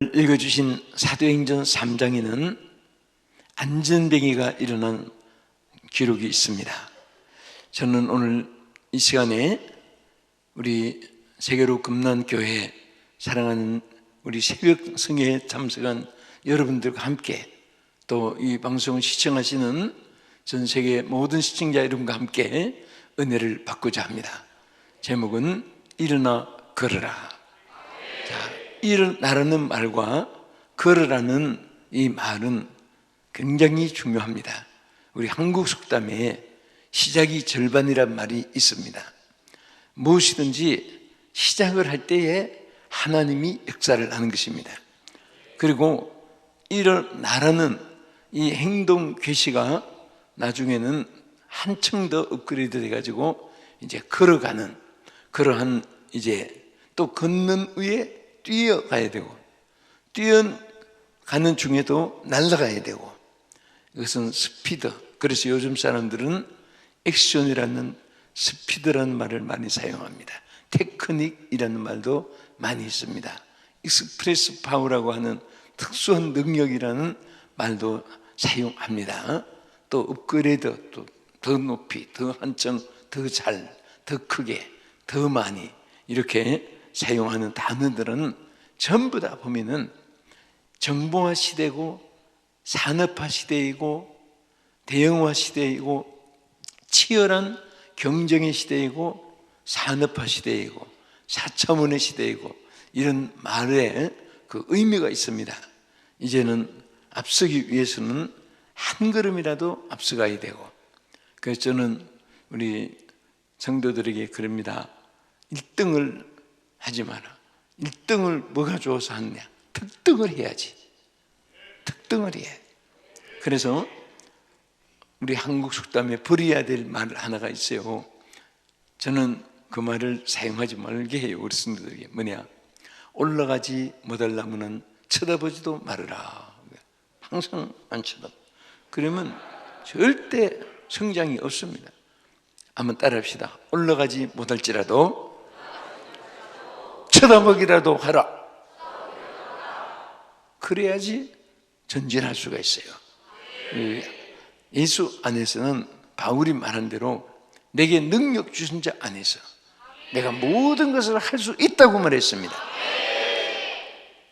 읽어주신 사도행전 3장에는 안전뱅이가 일어난 기록이 있습니다. 저는 오늘 이 시간에 우리 세계로 금난교회 사랑하는 우리 새벽 성회에 참석한 여러분들과 함께 또 이 방송을 시청하시는 전 세계 모든 시청자 여러분과 함께 은혜를 받고자 합니다. 제목은 일어나 걸어라. 자, 일어나라는 말과 걸으라는 이 말은 굉장히 중요합니다. 우리 한국 속담에 시작이 절반이란 말이 있습니다. 무엇이든지 시작을 할 때에 하나님이 역사를 하는 것입니다. 그리고 일어나라는 이 행동 괴시가 나중에는 한층 더 업그레이드 돼가지고 이제 걸어가는 그러한 이제 또 걷는 위에 뛰어가야 되고 뛰어가는 중에도 날아가야 되고 이것은 스피드. 그래서 요즘 사람들은 액션이라는 스피드라는 말을 많이 사용합니다. 테크닉이라는 말도 많이 있습니다. 익스프레스 파워라고 하는 특수한 능력이라는 말도 사용합니다. 또 업그레이드 또 더 높이 더 한층 더 잘 더 크게 더 많이 이렇게 사용하는 단어들은 전부 다 보면은 정보화 시대고 산업화 시대이고 대형화 시대이고 치열한 경쟁의 시대이고 산업화 시대이고 사차원의 시대이고 이런 말에 그 의미가 있습니다. 이제는 앞서기 위해서는 한 걸음이라도 앞서가야 되고 그래서 저는 우리 성도들에게 그럽니다. 1등을 하지 마라. 1등을 뭐가 좋아서 하느냐? 특등을 해야지. 특등을 해. 그래서 우리 한국 속담에 버려야 될 말 하나가 있어요. 저는 그 말을 사용하지 말게 해요. 우리 성도들에게. 뭐냐? 올라가지 못하려면 쳐다보지도 말아라. 항상 안 쳐다봐. 그러면 절대 성장이 없습니다. 한번 따라합시다. 올라가지 못할지라도 쳐다보기라도 하라. 그래야지 전진할 수가 있어요. 예수 안에서는 바울이 말한 대로 내게 능력 주신 자 안에서 내가 모든 것을 할 수 있다고 말했습니다.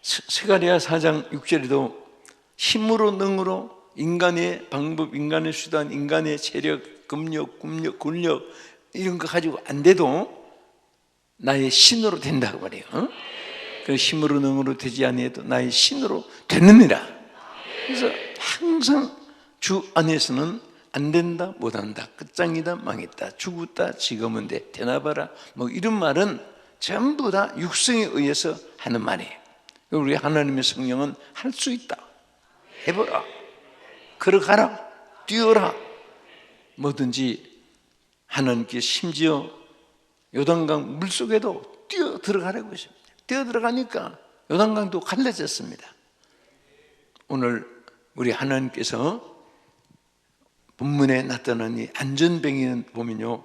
세가리아 4장 6절에도 힘으로 능으로 인간의 방법, 인간의 수단, 인간의 체력, 금력, 금력, 군력 이런 거 가지고 안 돼도 나의 신으로 된다고 말해요. 어? 그 힘으로 능으로 되지 아니해도 나의 신으로 되느니라. 그래서 항상 주 안에서는 안 된다, 못 한다, 끝장이다, 망했다, 죽었다, 지금은 돼, 되나봐라. 뭐 이런 말은 전부 다 육성에 의해서 하는 말이에요. 우리 하나님의 성령은 할 수 있다. 해보라. 걸어가라. 뛰어라. 뭐든지 하나님께 심지어 요단강 물속에도 뛰어 들어가라고 했습니다. 뛰어 들어가니까 요단강도 갈라졌습니다. 오늘 우리 하나님께서 본문에 나타난 이 안전뱅이는 보면요.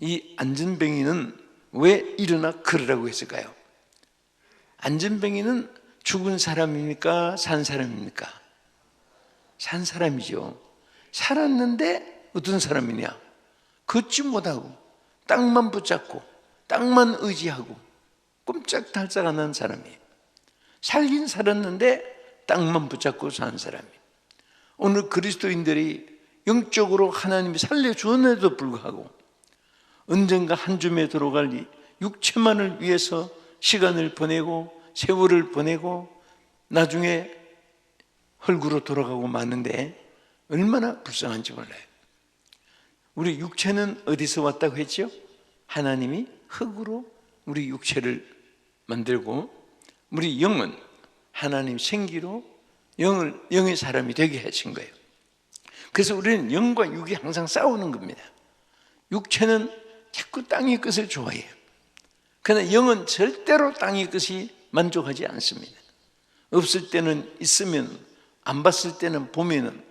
이 안전뱅이는 왜 일어나 걸으라고 했을까요? 안전뱅이는 죽은 사람입니까? 산 사람입니까? 산 사람이죠. 살았는데 어떤 사람이냐? 걷지 못하고 땅만 붙잡고 땅만 의지하고 꼼짝달싹 안 하는 사람이에요. 살긴 살았는데 땅만 붙잡고 사는 사람이에요. 오늘 그리스도인들이 영적으로 하나님이 살려주었는데도 불구하고 언젠가 한 줌에 들어갈 이 육체만을 위해서 시간을 보내고 세월을 보내고 나중에 헐구로 돌아가고 마는데 얼마나 불쌍한지 몰라요. 우리 육체는 어디서 왔다고 했죠? 하나님이 흙으로 우리 육체를 만들고 우리 영은 하나님 생기로 영을 영의 사람이 되게 하신 거예요. 그래서 우리는 영과 육이 항상 싸우는 겁니다. 육체는 자꾸 땅의 것을 좋아해요. 그러나 영은 절대로 땅의 것이 만족하지 않습니다. 없을 때는 있으면 안 봤을 때는 보면은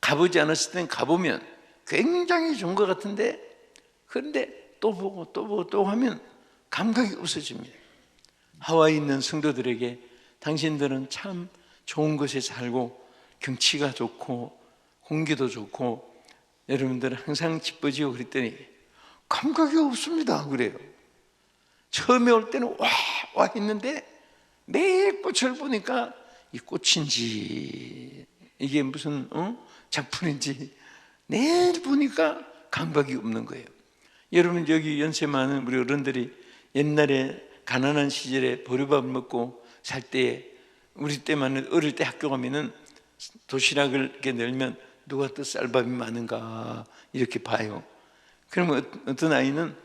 가보지 않았을 때는 가보면 굉장히 좋은 것 같은데 그런데 또 보고 또 보고 또 하면 감각이 없어집니다. 하와이 있는 성도들에게 당신들은 참 좋은 곳에 살고 경치가 좋고 공기도 좋고 여러분들은 항상 기뻐지고 그랬더니 감각이 없습니다. 그래요. 처음에 올 때는 와, 와 했는데 매일 꽃을 보니까 이 꽃인지 이게 무슨 어? 작품인지 내일 보니까 감각이 없는 거예요. 여러분 여기 연세 많은 우리 어른들이 옛날에 가난한 시절에 보리밥 먹고 살 때에 우리 때만 어릴 때 학교 가면은 도시락을 이렇게 늘면 누가 또 쌀밥이 많은가 이렇게 봐요. 그러면 어- 어떤 아이는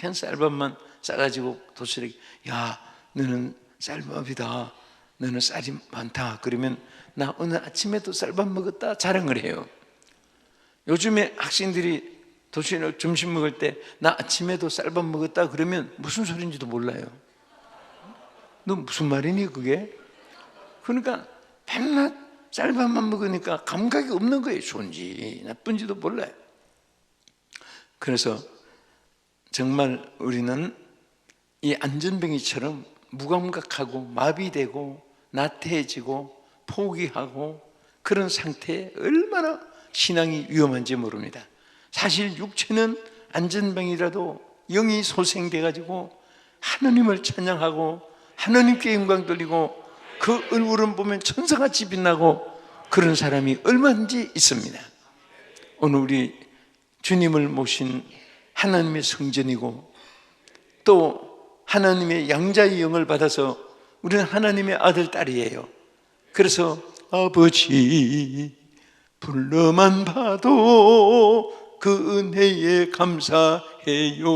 하얀 쌀밥만 싸가지고 도시락 야 너는 쌀밥이다 너는 쌀이 많다 그러면 나 오늘 아침에도 쌀밥 먹었다 자랑을 해요 요즘에 학생들이 도시락 점심 먹을 때 나 아침에도 쌀밥 먹었다 그러면 무슨 소리인지도 몰라요. 너 무슨 말이니 그게? 그러니까 밤낮 쌀밥만 먹으니까 감각이 없는 거예요 좋은지. 나쁜지도 몰라요. 그래서 정말 우리는 이 안전뱅이처럼 무감각하고 마비되고 나태해지고 포기하고 그런 상태에 얼마나 신앙이 위험한지 모릅니다. 사실 육체는 안전뱅이라도 영이 소생돼 가지고 하나님을 찬양하고 하나님께 영광 돌리고 그 얼굴은 보면 천사같이 빛나고 그런 사람이 얼마든지 있습니다. 오늘 우리 주님을 모신 하나님의 성전이고 또 하나님의 양자의 영을 받아서 우리는 하나님의 아들 딸이에요. 그래서 아버지 불러만 봐도 그 은혜에 감사해요.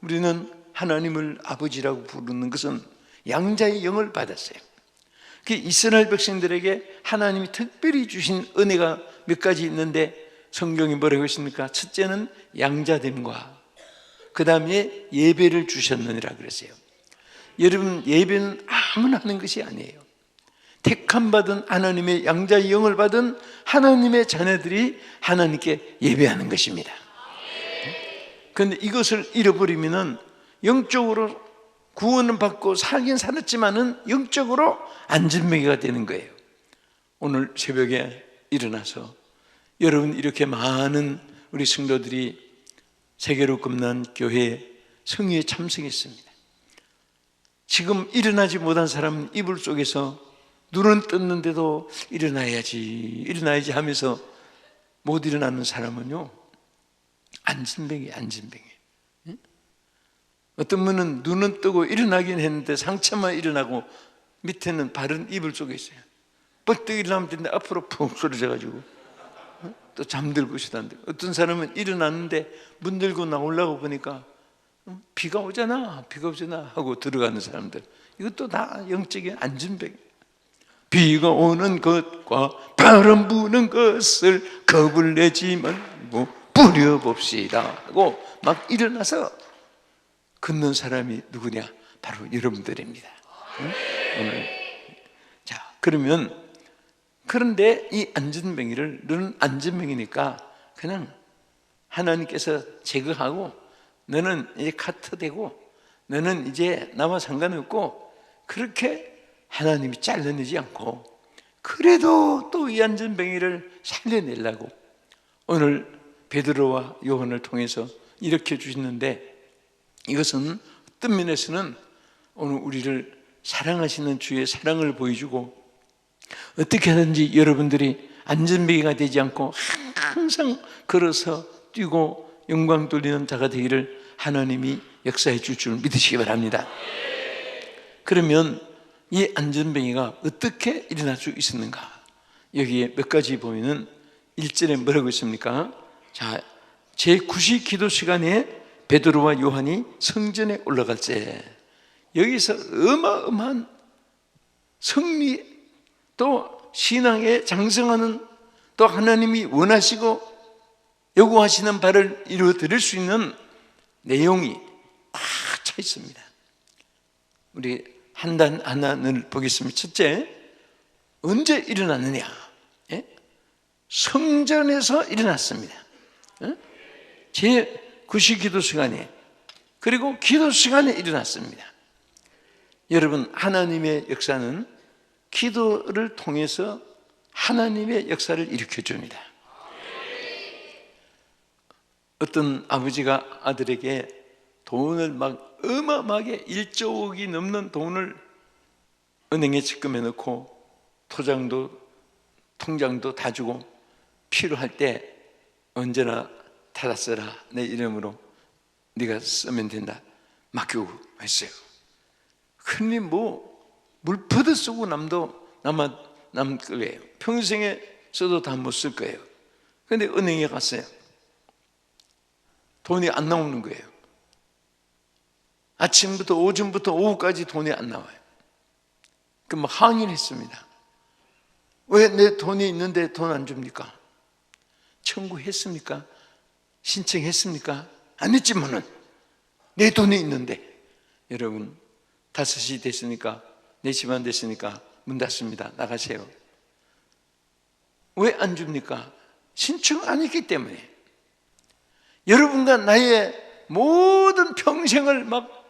우리는 하나님을 아버지라고 부르는 것은 양자의 영을 받았어요. 그 이스라엘 백성들에게 하나님이 특별히 주신 은혜가 몇 가지 있는데 성경이 뭐라고 했습니까? 첫째는 양자됨과 그 다음에 예배를 주셨느니라 그랬어요. 여러분 예배는 아무나 하는 것이 아니에요. 택함 받은 하나님의 양자의 영을 받은 하나님의 자녀들이 하나님께 예배하는 것입니다. 그런데 이것을 잃어버리면은 영적으로 구원은 받고 살긴 살았지만은 영적으로 안전뱅이가 되는 거예요. 오늘 새벽에 일어나서 여러분 이렇게 많은 우리 성도들이 세계로 끝난 교회 성회에 참석했습니다. 지금 일어나지 못한 사람은 이불 속에서 눈은 떴는데도 일어나야지, 일어나야지 하면서 못 일어나는 사람은요, 안진뱅이, 안진뱅이. 응? 어떤 분은 눈은 뜨고 일어나긴 했는데 상처만 일어나고 밑에는 바른 이불 속에 있어요. 뻗떡 일어나면 되는데 앞으로 푹 쏠려져가지고 응? 또 잠들고 싶다는데 어떤 사람은 일어났는데 문 들고 나오려고 보니까 응? 비가 오잖아, 비가 오잖아 하고 들어가는 사람들 이것도 다 영적인 안진뱅이. 비가 오는 것과 바람 부는 것을 겁을 내지 말고 부려봅시다 하고 막 일어나서 걷는 사람이 누구냐? 바로 여러분들입니다. 응? 오늘 자 그러면 그런데 이 안전뱅이를 너는 안전뱅이니까 그냥 하나님께서 제거하고 너는 이제 카트 되고 너는 이제 나와 상관없고 그렇게 하나님이 잘라내지 않고 그래도 또 이 안전뱅이를 살려내려고 오늘 베드로와 요한을 통해서 일으켜 주시는데 이것은 어떤 면에서는 오늘 우리를 사랑하시는 주의 사랑을 보여주고 어떻게 하든지 여러분들이 안전뱅이가 되지 않고 항상 걸어서 뛰고 영광 돌리는 자가 되기를 하나님이 역사해 줄 줄 믿으시기 바랍니다. 그러면 이 안전뱅이가 어떻게 일어날 수 있었는가? 여기에 몇 가지 보면은 1절에 뭐라고 있습니까? 자, 제9시 기도 시간에 베드로와 요한이 성전에 올라갈 때 여기서 어마어마한 승리 또 신앙에 장성하는 또 하나님이 원하시고 요구하시는 바를 이루어 드릴 수 있는 내용이 꽉 차 있습니다. 우리 한단 하나를 보겠습니다. 첫째, 언제 일어났느냐? 예? 성전에서 일어났습니다. 예? 제 9시 기도 시간에 그리고 기도 시간에 일어났습니다. 여러분 하나님의 역사는 기도를 통해서 하나님의 역사를 일으켜 줍니다. 어떤 아버지가 아들에게 돈을 막 어마어마하게 1조억이 넘는 돈을 은행에 적금해 놓고 토장도 통장도 다 주고 필요할 때 언제나 타다 써라 내 이름으로 네가 쓰면 된다 맡기고 했어요. 흔히 뭐 물퍼듯 쓰고 남도 남아 남 거예요. 평생에 써도 다 못 쓸 거예요. 근데 은행에 갔어요. 돈이 안 나오는 거예요. 아침부터 오전부터 오후까지 돈이 안 나와요. 그럼 항의를 했습니다. 왜 내 돈이 있는데 돈 안 줍니까? 청구했습니까? 신청했습니까? 안 했지만은 내 돈이 있는데 여러분 다섯 시 됐으니까 네 시반 됐으니까 문 닫습니다. 나가세요. 왜 안 줍니까? 신청 안 했기 때문에 여러분과 나의 모든 평생을 막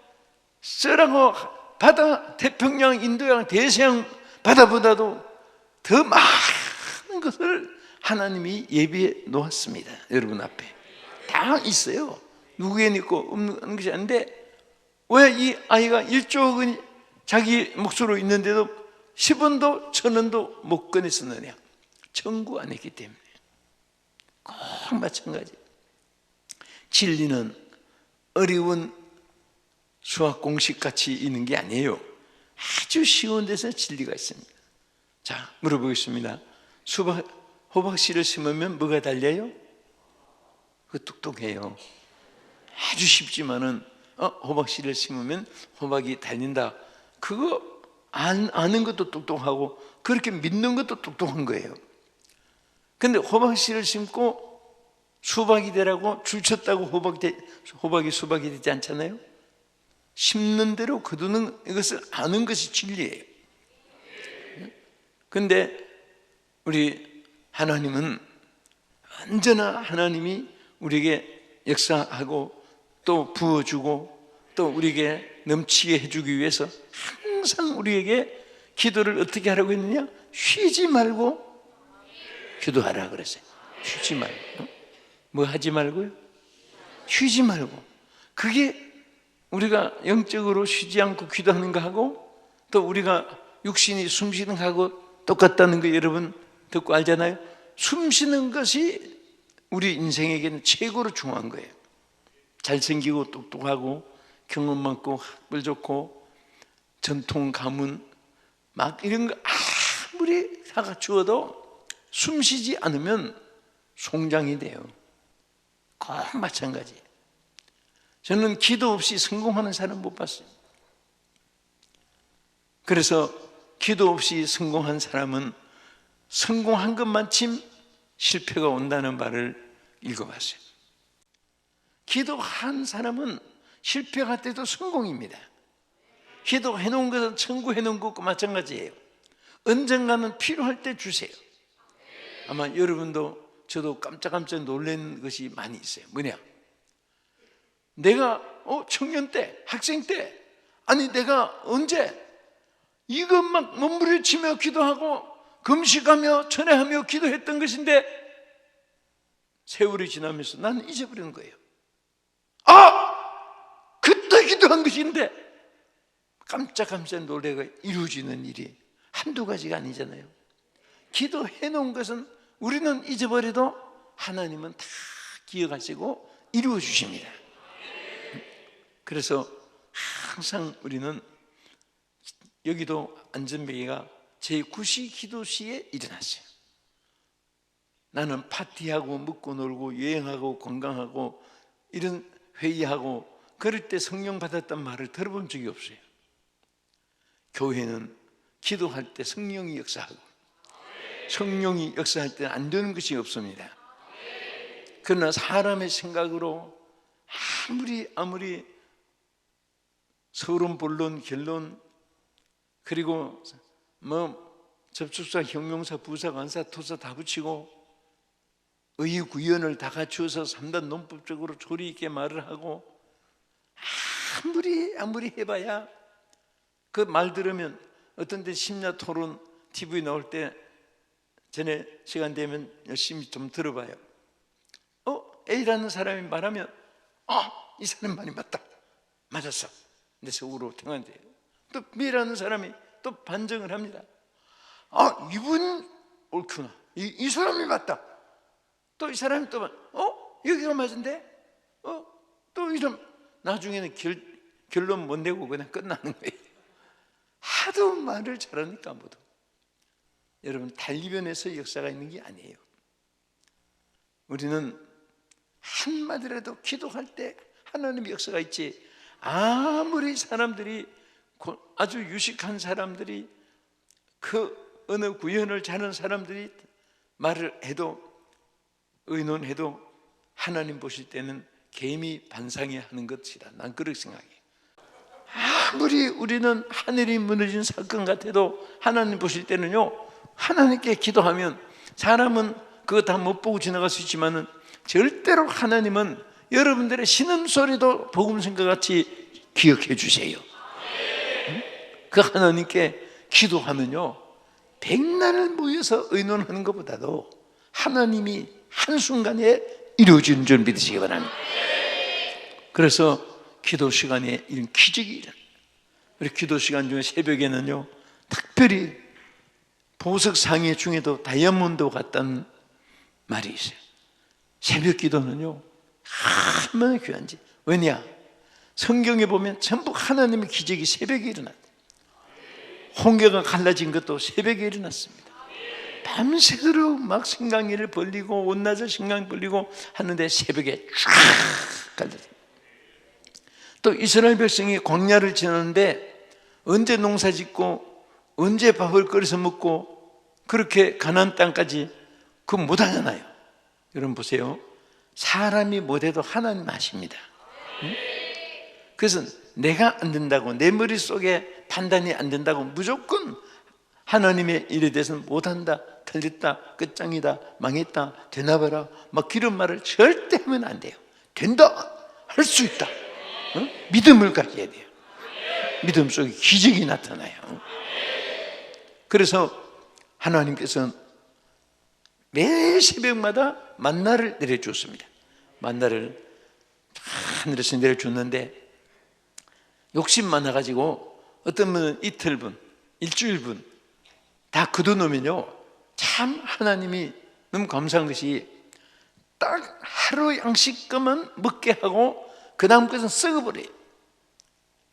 쓰라고 바다 태평양 인도양 대서양 바다보다도 더 많은 것을 하나님이 예비해 놓았습니다. 여러분 앞에 다 있어요. 누구에 있고 없는 것이 아닌데 왜 이 아이가 1조 원이 자기 몫으로 있는데도 10원도 천 원도 못 꺼냈었느냐? 청구 안 했기 때문에 꼭 마찬가지. 진리는 어려운 수학 공식 같이 있는 게 아니에요. 아주 쉬운 데서 진리가 있습니다. 자, 물어보겠습니다. 수박, 호박 씨를 심으면 뭐가 달려요? 그 똑똑해요. 아주 쉽지만은 어, 호박 씨를 심으면 호박이 달린다. 그거 안, 아는 것도 똑똑하고 그렇게 믿는 것도 똑똑한 거예요. 근데 호박 씨를 심고 수박이 되라고 줄 쳤다고 호박이, 되, 호박이 수박이 되지 않잖아요? 심는 대로 거두는 이것을 아는 것이 진리예요. 근데 우리 하나님은 언제나 하나님이 우리에게 역사하고 또 부어주고 또 우리에게 넘치게 해주기 위해서 항상 우리에게 기도를 어떻게 하라고 했느냐? 쉬지 말고 기도하라 그랬어요. 쉬지 말고. 뭐 하지 말고요? 쉬지 말고. 그게 우리가 영적으로 쉬지 않고 기도하는 거하고 또 우리가 육신이 숨 쉬는 거하고 똑같다는 거 여러분 듣고 알잖아요. 숨 쉬는 것이 우리 인생에게는 최고로 중요한 거예요. 잘생기고 똑똑하고 경험 많고 학벌 좋고 전통 가문 막 이런 거 아무리 다 갖추어도 숨 쉬지 않으면 송장이 돼요. 꼭 마찬가지. 저는 기도 없이 성공하는 사람 못 봤어요. 그래서 기도 없이 성공한 사람은 성공한 것만큼 실패가 온다는 말을 읽어봤어요. 기도한 사람은 실패할 때도 성공입니다. 기도해 놓은 것은 청구해 놓은 것과 마찬가지예요. 언젠가는 필요할 때 주세요. 아마 여러분도 저도 깜짝깜짝 놀란 것이 많이 있어요. 뭐냐? 내가 어, 청년 때, 학생 때, 아니 내가 언제 이것만 몸부림치며 기도하고 금식하며 전회하며 기도했던 것인데 세월이 지나면서 나는 잊어버린 거예요. 아! 그때 기도한 것인데 깜짝깜짝 놀래가 이루어지는 일이 한두 가지가 아니잖아요. 기도해 놓은 것은 우리는 잊어버려도 하나님은 다 기억하시고 이루어 주십니다. 그래서 항상 우리는 여기도 안전뱅이가 제9시 기도시에 일어났어요. 나는 파티하고 먹고 놀고 여행하고 건강하고 이런 회의하고 그럴 때 성령 받았단 말을 들어본 적이 없어요. 교회는 기도할 때 성령이 역사하고 성령이 역사할 때안 되는 것이 없습니다. 그러나 사람의 생각으로 아무리 아무리 서론 본론 결론 그리고 뭐 접촉사 형용사 부사 관사 토사 다 붙이고 의의 구현을 다 갖추어서 3단 논법적으로 조리 있게 말을 하고 아무리 아무리 해봐야 그 말 들으면 어떤 데 심야 토론 TV 나올 때 전에 시간 되면 열심히 좀 들어봐요. 어? A라는 사람이 말하면 아, 이 사람 말이 맞다. 맞았어. 내 속으로 통한대요. 또 B라는 사람이 또 반정을 합니다. 아, 이분 옳구나. 이, 이 사람이 맞다. 또 이 사람이 또, 말, 어? 여기가 맞은데? 어? 또 이런, 나중에는 결, 결론 못 내고 그냥 끝나는 거예요. 하도 말을 잘하니까 모두. 여러분, 달리변에서 역사가 있는 게 아니에요. 우리는 한마디라도 기도할 때 하나님의 역사가 있지. 아무리 사람들이 고- 아주 유식한 사람들이 그 어느 구현을 자는 사람들이 말을 해도 의논해도 하나님 보실 때는 개미 반상에 하는 것이다. 난 그렇게 생각해. 아무리 우리는 하늘이 무너진 사건 같아도 하나님 보실 때는요. 하나님께 기도하면 사람은 그거 다 못 보고 지나갈 수 있지만은 절대로 하나님은 여러분들의 신음소리도 복음성과 같이 기억해 주세요. 응? 그 하나님께 기도하면요. 백날을 모여서 의논하는 것보다도 하나님이 한순간에 이루어지는 줄 믿으시기 바랍니다. 그래서 기도 시간에 이런 기적이 일어나. 우리 기도 시간 중에 새벽에는요, 특별히 보석 상해 중에도 다이아몬드 같다는 말이 있어요. 새벽 기도는요, 얼마나 귀한지. 왜냐? 성경에 보면 전부 하나님의 기적이 새벽에 일어났다. 홍계가 갈라진 것도 새벽에 일어났습니다. 밤새도록 막 생강이를 벌리고 온낮에 생강 벌리고 하는데 새벽에 쫙 갈라졌어요. 또 이스라엘 백성이 광야를 지나는데 언제 농사 짓고 언제 밥을 끓여서 먹고 그렇게 가나안 땅까지 그 못하잖아요. 여러분 보세요. 사람이 못해도 하나님 아십니다. 응? 그래서 내가 안 된다고 내 머릿속에 판단이 안 된다고 무조건 하나님의 일에 대해서는 못한다, 틀렸다, 끝장이다, 망했다, 되나봐라 막 그런 말을 절대 하면 안 돼요. 된다, 할 수 있다. 어? 믿음을 가져야 돼요. 믿음 속에 기적이 나타나요. 그래서 하나님께서는 매 새벽마다 만나를 내려주었습니다. 만나를 하늘에서 내려줬는데 욕심 많아가지고 어떤 분은 이틀분, 일주일분 다 거둬놓으면요 참 하나님이 너무 감사한 것이 딱 하루 양식금은 먹게 하고 그 다음 것은 썩어버려요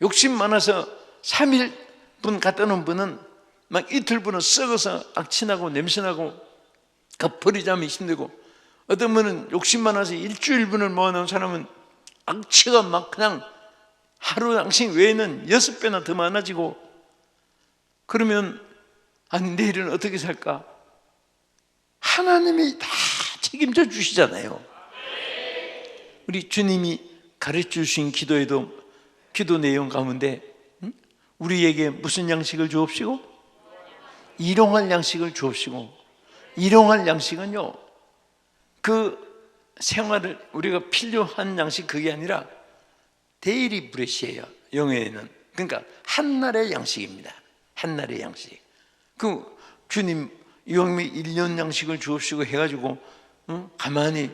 욕심 많아서 3일분 갖다 놓은 분은 막 이틀분은 썩어서 악취나고 냄새나고 그 버리자면 힘들고 어떤 분은 욕심 많아서 일주일분을 모아놓은 사람은 악취가 막 그냥 하루 양식 외에는 여섯 배나 더 많아지고 그러면 아니 내일은 어떻게 살까? 하나님이 다 책임져 주시잖아요. 우리 주님이 가르쳐 주신 기도에도 기도 내용 가운데 응? 우리에게 무슨 양식을 주옵시고 일용할 양식을 주옵시고 일용할 양식은요 그 생활을 우리가 필요한 양식 그게 아니라 데일리 브레시예요 영어에는. 그러니까 한날의 양식입니다. 한날의 양식. 그 주님 이왕미 1년 양식을 주옵시고 해가지고 응? 가만히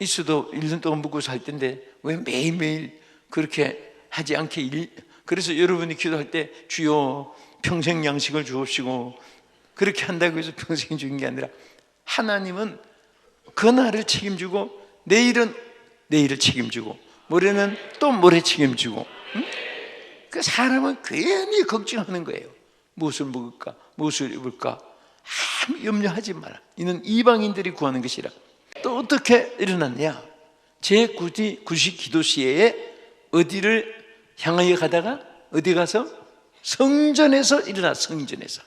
있어도 1년 동안 먹고 살 텐데 왜 매일매일 그렇게 하지 않게 일, 그래서 여러분이 기도할 때 주여 평생 양식을 주옵시고 그렇게 한다고 해서 평생 주는 게 아니라 하나님은 그날을 책임지고 내일은 내일을 책임지고 모레는 또 모레 책임지고 응? 그 사람은 괜히 걱정하는 거예요. 무엇을 먹을까 무엇을 입을까. 아무 염려하지 마라. 이는 이방인들이 구하는 것이라. 또 어떻게 일어났냐? 제9지 90 기도 시에 어디를 향하여 가다가 어디 가서? 성전에서 일어나 성전에서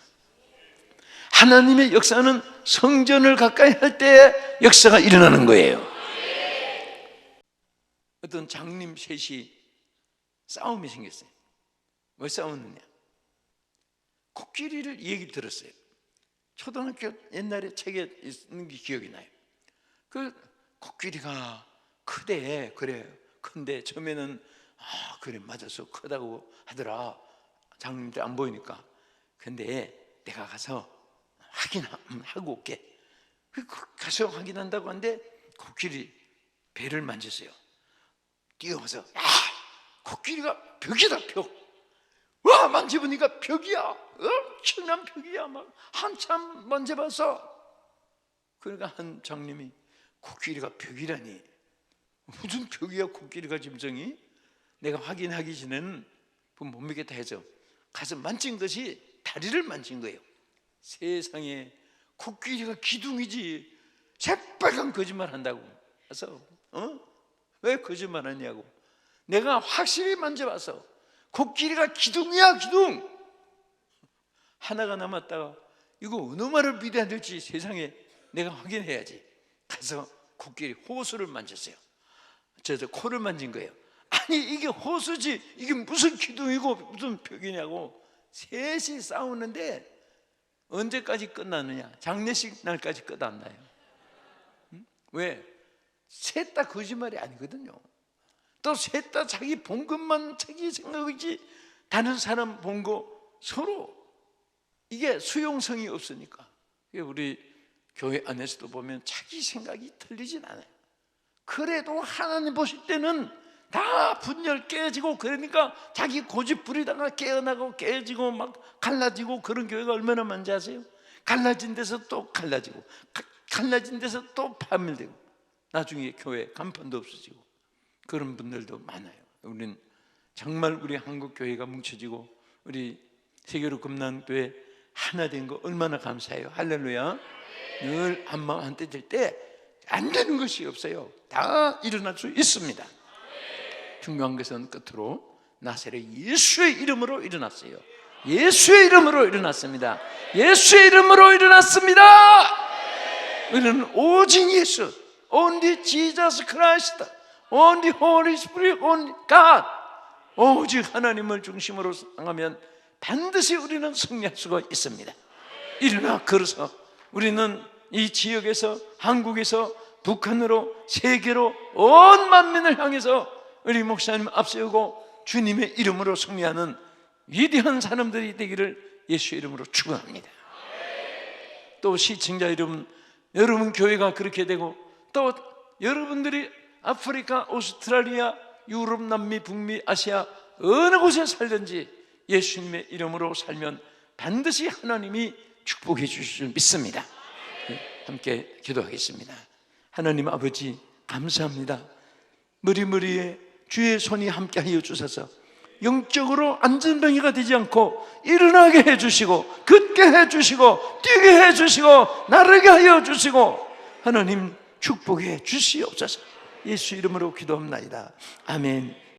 하나님의 역사는 성전을 가까이 할때 역사가 일어나는 거예요. 어떤 장님 셋이 싸움이 생겼어요. 왜 싸웠느냐? 코끼리를 이 얘기 들었어요. 초등학교 옛날에 책에 있는 게 기억이 나요. 그 코끼리가 크대 그래. 근데 처음에는 아 그래 맞아서 크다고 하더라. 장님들 안 보이니까. 근데 내가 가서 확인하고 올게. 그 가서 확인한다고 하는데 코끼리 배를 만졌어요. 뛰어가서 야 코끼리가 벽이다 벽. 와 만져보니까 벽이야. 엄청난 벽이야. 막 한참 만져봐서 그러니까 한 장님이 코끼리가 벽이라니 무슨 벽이야 코끼리가 짐승이 내가 확인하기 전에는 그못 믿겠다 해서 가서 만진 것이 다리를 만진 거예요 세상에 코끼리가 기둥이지. 새빨간 거짓말 한다고. 그래서 어? 왜 거짓말 하냐고. 내가 확실히 만져봐서 코끼리가 기둥이야 기둥. 하나가 남았다가 이거 어느 말을 믿어야 될지 세상에 내가 확인해야지. 가서 코끼리 호수를 만졌어요. 저도 코를 만진 거예요. 아니 이게 호수지. 이게 무슨 기둥이고 무슨 벽이냐고. 셋이 싸우는데 언제까지 끝나느냐? 장례식 날까지 끝안 나요? 응? 왜? 셋 다 거짓말이 아니거든요. 또 셋 다 자기 본 것만 자기 생각이지 다른 사람 본 거 서로 이게 수용성이 없으니까. 우리 교회 안에서도 보면 자기 생각이 틀리진 않아요. 그래도 하나님 보실 때는 다 분열 깨지고 그러니까 자기 고집 부리다가 깨어나고 깨지고 막 갈라지고 그런 교회가 얼마나 많지 아세요? 갈라진 데서 또 갈라지고 가- 갈라진 데서 또 파멸되고 나중에 교회 간판도 없어지고 그런 분들도 많아요. 우리는 정말 우리 한국 교회가 뭉쳐지고 우리 세계로 금난교회 하나 된 거 얼마나 감사해요. 할렐루야. 늘 한마음 한뜻 될때 안 되는 것이 없어요. 다 일어날 수 있습니다 중요한 것은 끝으로 나세렛 예수의 이름으로 일어났어요. 예수의 이름으로 일어났습니다. 예수의 이름으로 일어났습니다. 우리는 오직 예수, only Jesus Christ, only Holy Spirit, only God. 오직 하나님을 중심으로 생각하면 반드시 우리는 승리할 수가 있습니다. 일어나 걸어서 우리는 이 지역에서 한국에서 북한으로 세계로 온 만민을 향해서 우리 목사님 앞세우고 주님의 이름으로 승리하는 위대한 사람들이 되기를 예수 이름으로 축원합니다. 또 시청자 여러분, 여러분 교회가 그렇게 되고 또 여러분들이 아프리카, 오스트라리아, 유럽, 남미, 북미, 아시아 어느 곳에 살든지 예수님의 이름으로 살면 반드시 하나님이 축복해 주실 줄 믿습니다. 네, 함께 기도하겠습니다. 하나님 아버지 감사합니다. 머리머리에 주의 손이 함께하여 주셔서. 영적으로 안전병이가 되지 않고 일어나게 해주시고 걷게 해주시고 뛰게 해주시고 나르게 하여 주시고 하나님 축복해 주시옵소서. 예수 이름으로 기도합나이다. 아멘